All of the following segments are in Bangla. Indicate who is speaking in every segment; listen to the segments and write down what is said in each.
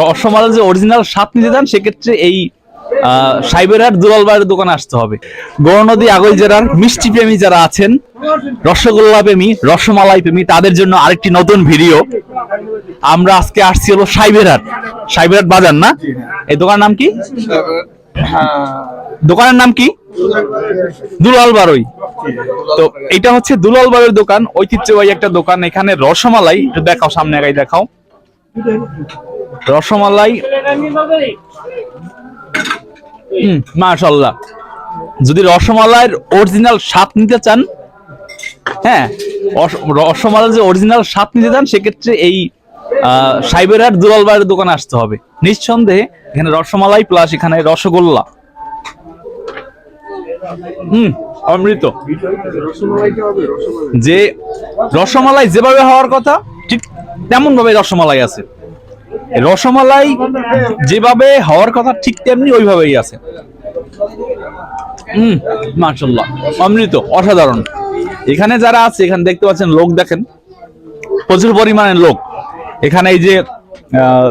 Speaker 1: রসমালাই যে অরিজিনাল স্বাদ নিতে চান, সেক্ষেত্রে এই সাইবেরহাট দুলালবাড়ির দোকানে আসতে হবে। গৌরনদী আগল জেলার মিষ্টি প্রেমী যারা আছেন, রসগোল্লা প্রেমী, রসমালাই প্রেমী, তাদের জন্য আরেকটি নতুন ভিডিও। আমরা আজকে আসছি হলো সাইবেরহাট সাইবেরহাট বাজার না? এই দোকানের নাম কি? দোকানের নাম কি? দুলাল বারোই। তো এটা হচ্ছে দুলাল বারোর দোকান, ঐতিহ্যবাহী একটা দোকান। এখানে রসমালাই দেখাও, সামনে আগাই দেখাও। রসমালাই। হুম মাশাল্লাহ যদি রসমালাইয়ের অরিজিনাল স্বাদ নিতে চান হ্যাঁ রসমালাই যে অরিজিনাল স্বাদ নিতে চান, সেক্ষেত্রে এই সাইবেরহাট দুলালবাড়ির দোকানে আসতে হবে। নিঃসন্দেহে এখানে রসমালাই প্লাস এখানে রসগোল্লা। হুম, অমৃত। যে রসমালাই যেভাবে হওয়ার কথা, ঠিক তেমন ভাবে রসমালাই আছে। রসমালাই যেভাবে হওয়ার কথা ঠিক তেমনি ওইভাবেই আছে। হুম মাশাল্লাহ অমৃত অসাধারণ। এখানে যারা আছে এখানে দেখতে পাচ্ছেন লোক দেখেন। প্রচুর পরিমাণে লোক। এখানে এই যে আহ,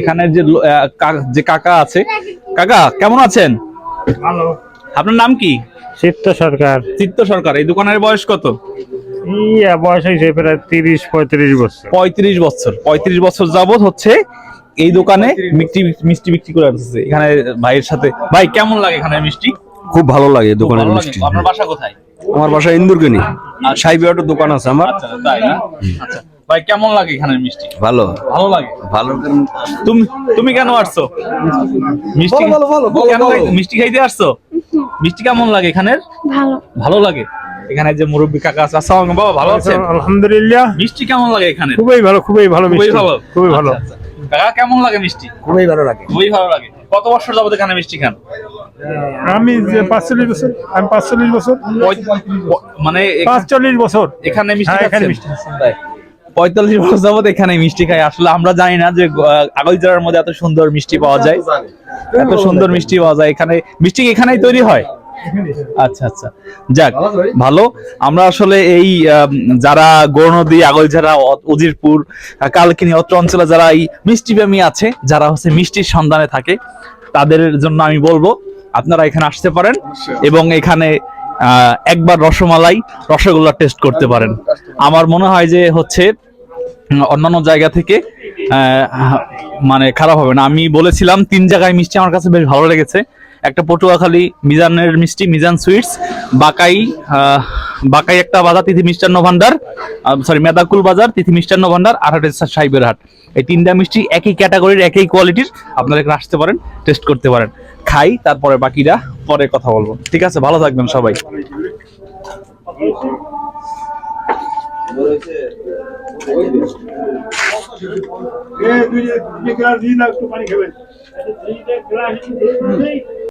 Speaker 1: এখানে যে যে কাকা আছে। কাকা কেমন আছেন? আপনার নাম কি?
Speaker 2: চিত্ত সরকার।
Speaker 1: চিত্ত সরকার এই দোকানের বয়স কত?
Speaker 2: ইয়া বয়স হয়েছে প্রায় তিরিশ পঁয়ত্রিশ বছর।
Speaker 1: পঁয়ত্রিশ বছর। পঁয়ত্রিশ বছর যাবত হচ্ছে এই দোকানে মিষ্টি মিষ্টি বিক্রি করে আসছে এখানে ভাইয়ের সাথে ভাই কেমন লাগে এখানে মিষ্টি?
Speaker 3: খুব ভালো লাগে দোকানের মিষ্টি।
Speaker 1: আপনার বাসা কোথায়?
Speaker 3: আমার বাসা ইন্দুরগেনি সাইবি অটো দোকান আছে আমার।
Speaker 1: আচ্ছা তাই না? আচ্ছা। ভাই কেমন লাগে এখানে মিষ্টি?
Speaker 3: ভালো।
Speaker 1: ভালো লাগে?
Speaker 3: ভালো।
Speaker 1: তুমি তুমি কেন আসছো? মিষ্টি কেন মিষ্টি খাইতে আসছো? মিষ্টি কেমন লাগে এখানের?
Speaker 4: ভালো।
Speaker 1: ভালো লাগে? এখানে যে মুরব্বী কাকা আছে আসসালামু আলাইকুম। বাবা ভালো আছেন?
Speaker 2: আলহামদুলিল্লাহ।
Speaker 1: মিষ্টি কেমন লাগে এখানে?
Speaker 2: খুবই ভালো খুবই ভালো
Speaker 1: খুবই
Speaker 2: মিষ্টি।
Speaker 1: ভালো?
Speaker 2: খুবই ভালো।
Speaker 1: আচ্ছা, আচ্ছা। কাকা কেমন লাগে মিষ্টি?
Speaker 3: খুবই ভালো লাগে।
Speaker 1: খুবই ভালো লাগে। কত বছর যাবত এখানে মিষ্টি খান?
Speaker 2: আমি যে পাঁচচল্লিশ বছর আমি পাঁচচল্লিশ বছর।
Speaker 1: মানে
Speaker 2: পাঁচচল্লিশ বছর।
Speaker 1: এখানে মিষ্টি
Speaker 2: হ্যাঁ, এখানে মিষ্টি।
Speaker 1: পঁয়তাল্লিশ বছর যাবত এখানে মিষ্টি খাই আসলে আমরা জানি না যে আগল জেলার মধ্যে এত সুন্দর মিষ্টি পাওয়া যায়। এত সুন্দর মিষ্টি পাওয়া যায়। এখানে মিষ্টি এখানেই তৈরি হয়? আচ্ছা আচ্ছা। যাক ভালো আমরা আসলে এই যারা গৌরনদী আগলঝাড়া উজিরপুর কালকিনি অত্র অঞ্চলে যারা এই মিষ্টি প্রেমী আছে যারা হচ্ছে মিষ্টির সন্ধানে থাকে তাদের জন্য আমি বলব আপনারা এখানে আসতে পারেন এবং এখানে একবার রসমালাই রসগোল্লা টেস্ট করতে পারেন। আমার মনে হয় যে হচ্ছে অন্যান্য জায়গা থেকে মানে খারাপ হবে না। আমি বলেছিলাম তিন জায়গায় মিষ্টি আমার কাছে বেশ ভালো লেগেছে। একটা পটুয়াখালী, মিজানের মিষ্টি, মিজান সুইটস, বাকাই বাকাই একটা বাজার, তিথি মিষ্টান্ন ভান্ডার সরি মেদাকুল বাজার, তিথি মিষ্টান্ন ভান্ডার হচ্ছে সাইবের হাট। এই তিনটা মিষ্টি একই ক্যাটাগরির, একই কোয়ালিটির, আপনারা এখানে আসতে পারেন, টেস্ট করতে পারেন। খাই, তারপরে বাকিরা পরে কথা বলব। ঠিক আছে, ভালো থাকবেন সবাই।
Speaker 2: দুই গ্লাস দিন একটু পানি খাবেন